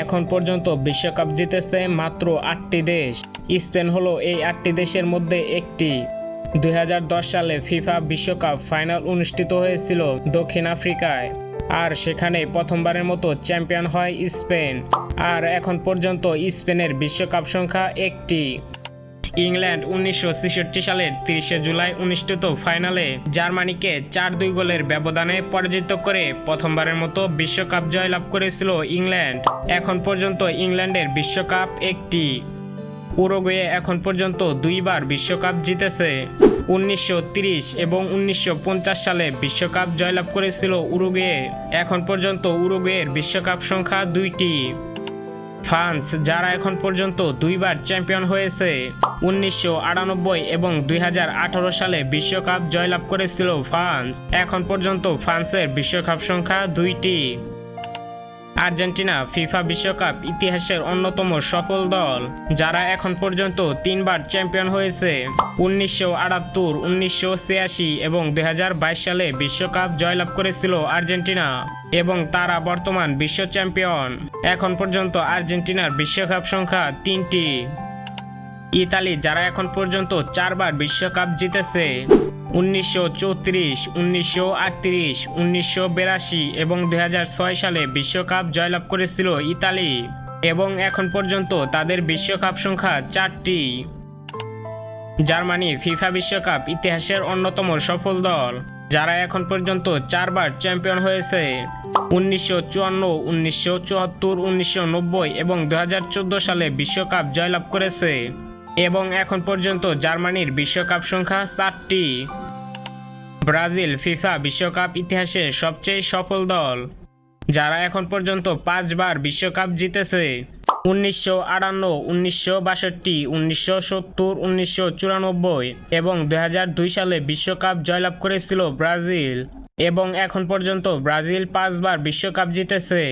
এখন পর্যন্ত বিশ্বকাপ জিতেছে মাত্র আটটি দেশ। স্পেন হলো এই আটটি দেশের মধ্যে একটি। দু হাজার দশ সালে ফিফা বিশ্বকাপ ফাইনাল অনুষ্ঠিত হয়েছিল দক্ষিণ আফ্রিকায়। আর সেখানে প্রথমবারের মতো চ্যাম্পিয়ন হয় স্পেন। আর এখন পর্যন্ত স্পেনের বিশ্বকাপ সংখ্যা একটি। ইংল্যান্ড উনিশশো সালের তিরিশে জুলাই অনুষ্ঠিত ফাইনালে জার্মানিকে চার দুই গোলের ব্যবধানে পরাজিত করে প্রথমবারের মতো বিশ্বকাপ জয়লাভ করেছিল ইংল্যান্ড। এখন পর্যন্ত ইংল্যান্ডের বিশ্বকাপ একটি। উরুগুয়ে এখন পর্যন্ত দুইবার বিশ্বকাপ জিতেছে। উনিশশো এবং উনিশশো পঞ্চাশ সালে বিশ্বকাপ জয়লাভ করেছিল উরুগুয়ে। এখন পর্যন্ত উরুগুয়ের বিশ্বকাপ সংখ্যা দুইটি। ফ্রান্স, যারা এখন পর্যন্ত দুইবার চ্যাম্পিয়ন হয়েছে। উনিশশো আটানব্বই এবং দুই হাজার আঠারো সালে বিশ্বকাপ জয়লাভ করেছিল ফ্রান্স। এখন পর্যন্ত ফ্রান্সের বিশ্বকাপ সংখ্যা দুইটি। আর্জেন্টিনা ফিফা বিশ্বকাপ ইতিহাসের অন্যতম সফল দল, যারা এখন পর্যন্ত তিনবার চ্যাম্পিয়ন হয়েছে। উনিশশো আটাত্তর, উনিশশো ছিয়াশি এবং দুই হাজার বাইশ সালে বিশ্বকাপ জয়লাভ করেছিল আর্জেন্টিনা এবং তারা বর্তমান বিশ্ব চ্যাম্পিয়ন। এখন পর্যন্ত আর্জেন্টিনার বিশ্বকাপ সংখ্যা তিনটি। ইতালি, যারা এখন পর্যন্ত চারবার বিশ্বকাপ জিতেছে। উনিশশো চৌত্রিশ, উনিশশো আটত্রিশ, উনিশশো বিরাশি এবং দুই সালে বিশ্বকাপ জয়লাভ করেছিল ইতালি এবং এখন পর্যন্ত তাদের বিশ্বকাপ সংখ্যা চারটি। জার্মানি ফিফা বিশ্বকাপ ইতিহাসের অন্যতম সফল দল, যারা এখন পর্যন্ত চারবার চ্যাম্পিয়ন হয়েছে। উনিশশো চুয়ান্ন, উনিশশো চুয়াত্তর, উনিশশো নব্বই এবং দুই হাজার চোদ্দ সালে বিশ্বকাপ জয়লাভ করেছে। এবং এখন পর্যন্ত জার্মানির বিশ্বকাপ সংখ্যা চারটি। ব্রাজিল ফিফা বিশ্বকাপ ইতিহাসে সবচেয়ে সফল দল, যারা এখন পর্যন্ত পাঁচবার বিশ্বকাপ জিতেছে। উনিশশো আটান্ন, উনিশশো বাষট্টি, উনিশশো সত্তর, উনিশশো চুরানব্বই এবং দু হাজার দুই সালে বিশ্বকাপ জয়লাভ করেছিল ব্রাজিল। এবং এখন পর্যন্ত ব্রাজিল পাঁচবার বিশ্বকাপ জিতেছে।